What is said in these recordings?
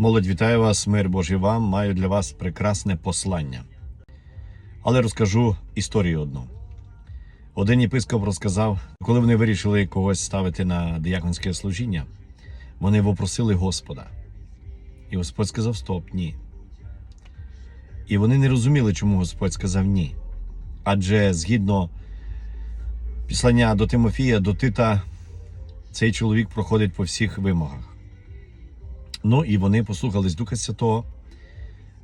Молодь, вітаю вас, мир Божий вам. Маю для вас прекрасне послання. Але розкажу історію одну. Один єпископ розказав, коли вони вирішили когось ставити на дияконське служіння, вони попросили Господа. І Господь сказав: Стоп, ні. І вони не розуміли, чому Господь сказав ні. Адже згідно післання до Тимофія, до Тита, цей чоловік проходить по всіх вимогах. Ну і вони послухались Духа Святого,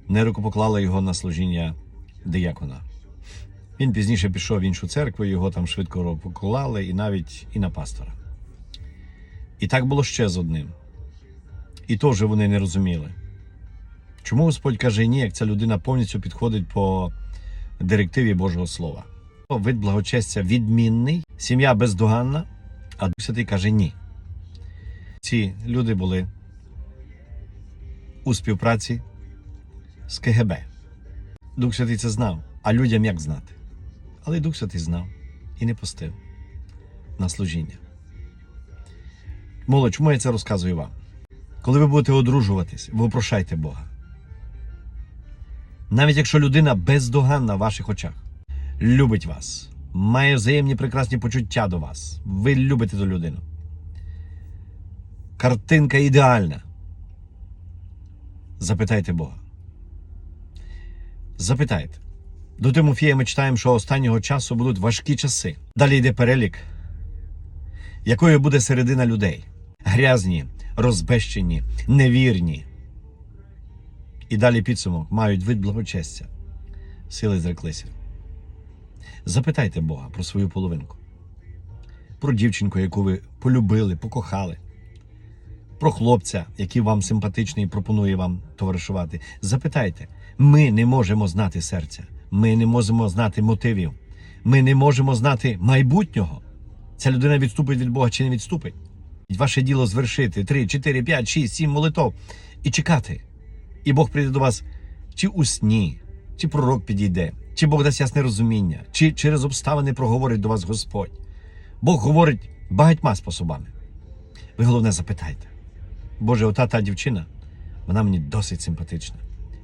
не рукопоклали його на служіння диякона. Він пізніше пішов в іншу церкву, його там швидко поклали, і навіть і на пастора. І так було ще з одним. І то вже вони не розуміли. Чому Господь каже ні, як ця людина повністю підходить по директиві Божого Слова? Вид благочестя відмінний, сім'я бездоганна, а Дух Святий каже ні. Ці люди були у співпраці з КГБ. Дух Святий це знав, а людям як знати? Але Дух Святий знав і не пустив на служіння. Молодь, чому я це розказую вам? Коли ви будете одружуватись, ви прошайте Бога. Навіть якщо людина бездоганна в ваших очах, любить вас, має взаємні прекрасні почуття до вас, ви любите ту людину. Картинка ідеальна. Запитайте Бога. Запитайте. До Тимофія ми читаємо, що останнього часу будуть важкі часи. Далі йде перелік, якою буде середина людей: грязні, розбещені, невірні. І далі підсумок мають вид благочестя. Сили зреклися. Запитайте Бога про свою половинку, про дівчинку, яку ви полюбили, покохали, про хлопця, який вам симпатичний і пропонує вам товаришувати. Запитайте, ми не можемо знати серця, ми не можемо знати мотивів, ми не можемо знати майбутнього. Ця людина відступить від Бога чи не відступить. Ваше діло звершити 3, 4, 5, 6, 7 молитов і чекати. І Бог прийде до вас чи у сні, чи пророк підійде, чи Бог дасть ясне розуміння, чи через обставини проговорить до вас Господь. Бог говорить багатьма способами. Ви головне запитайте. Боже, ота та дівчина, вона мені досить симпатична.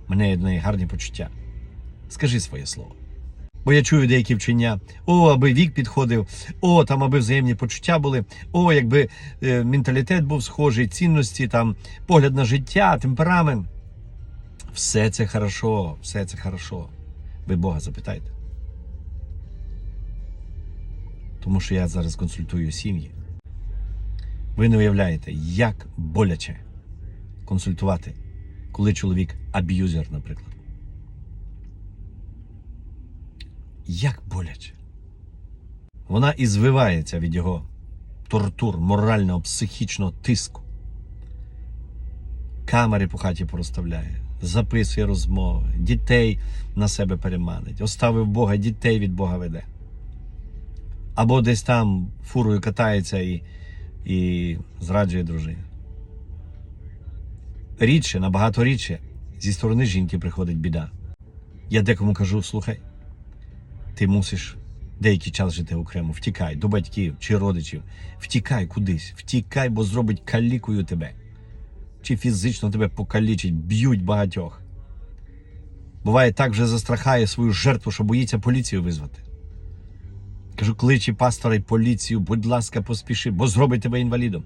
Мене до неї гарні почуття. Скажи своє слово. Бо я чую деякі вчення: о, аби вік підходив, о, там аби взаємні почуття були, о, якби е, менталітет був схожий, цінності, там, погляд на життя, темперамент. Все це хорошо, все це хорошо. Ви Бога запитайте. Тому що я зараз консультую сім'ї. Ви не уявляєте, як боляче консультувати, коли чоловік аб'юзер, наприклад. Як боляче. Вона і звивається від його тортур, морального, психічного тиску. Камери по хаті проставляє, записує розмови, дітей на себе переманить, оставив Бога, дітей від Бога веде. Або десь там фурою катається і, і зраджує дружину. Рідше, набагато рідше, зі сторони жінки приходить біда. Я декому кажу: слухай, ти мусиш деякий час жити окремо, втікай до батьків чи родичів, втікай кудись, втікай, бо зробить калікою тебе. Чи фізично тебе покалічить, б'ють багатьох. Буває, так вже застрахає свою жертву, що боїться поліцію визвати. Кажу, кличі пастора і поліцію, будь ласка, поспіши, бо зробить тебе інвалідом.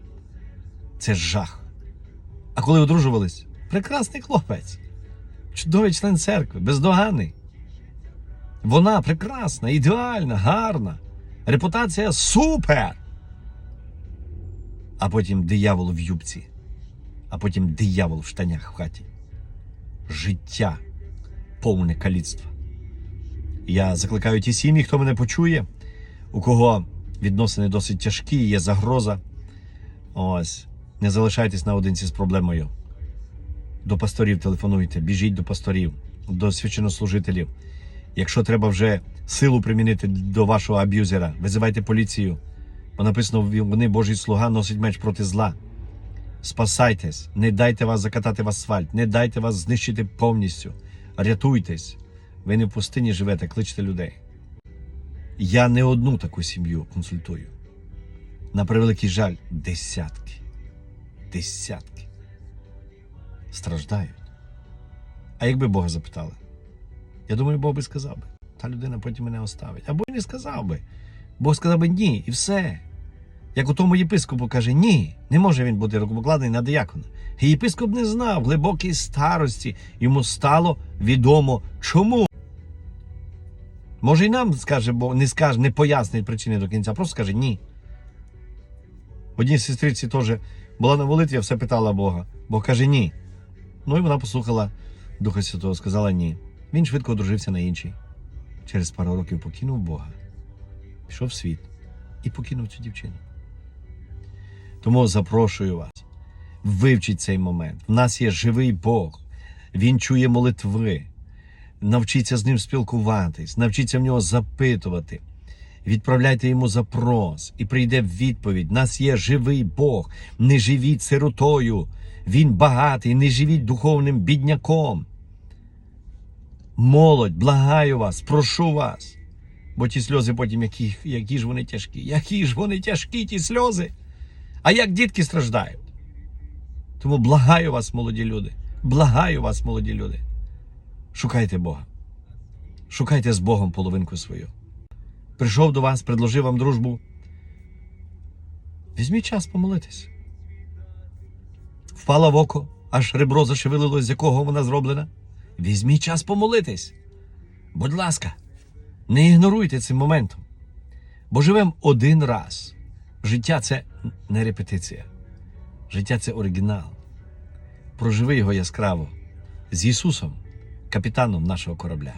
Це жах. А коли одружувались, прекрасний хлопець, чудовий член церкви, бездоганний. Вона прекрасна, ідеальна, гарна. Репутація супер. А потім диявол в юбці, а потім диявол в штанях в хаті. Життя повне каліцтва. Я закликаю ті сім'ї, хто мене почує, у кого відносини досить тяжкі, є загроза. Ось, не залишайтесь наодинці з проблемою. До пасторів телефонуйте, біжіть до пасторів, до священнослужителів. Якщо треба вже силу примінити до вашого аб'юзера, визивайте поліцію. Бо написано, вони Божий слуга носить меч проти зла. Спасайтесь, не дайте вас закатати в асфальт, не дайте вас знищити повністю. Рятуйтесь. Ви не в пустині живете, кличте людей. Я не одну таку сім'ю консультую. На превеликий жаль, десятки. Десятки. страждають. А якби Бога запитали, я думаю, Бог би сказав би, та людина потім мене оставить. Або й не сказав би. Бог сказав би ні, і все. Як у тому єпископу каже, ні, не може він бути рукопокладений на диякона. Єпископ не знав, глибокій старості йому стало відомо чому. Може, і нам скаже, бо не скаже, не пояснить причини до кінця, просто скаже ні. Одній сестриці теж була на молитві, все питала Бога. Бог каже ні. Ну і вона послухала Духа Святого, сказала ні. Він швидко одружився на іншій. Через пару років покинув Бога, пішов в світ і покинув цю дівчину. Тому запрошую вас, вивчіть цей момент. В нас є живий Бог, Він чує молитви. Навчіться з ним спілкуватись, навчіться в нього запитувати. Відправляйте йому запрос, і прийде відповідь. У нас є живий Бог. Не живіть сиротою. Він багатий, не живіть духовним бідняком. Молодь, благаю вас, прошу вас. Бо ті сльози потім, які, які ж вони тяжкі, які ж вони тяжкі, ті сльози. А як дітки страждають. Тому благаю вас, молоді люди. Благаю вас, молоді люди. Шукайте Бога. Шукайте з Богом половинку свою. Прийшов до вас, предложив вам дружбу. Візьміть час помолитись. Впала в око, аж ребро зашевелилось, з якого вона зроблена. Візьміть час помолитись. Будь ласка, не ігноруйте цим моментом. Бо живемо один раз. Життя це не репетиція. Життя це оригінал. Проживи його яскраво з Ісусом, капітаном нашого корабля.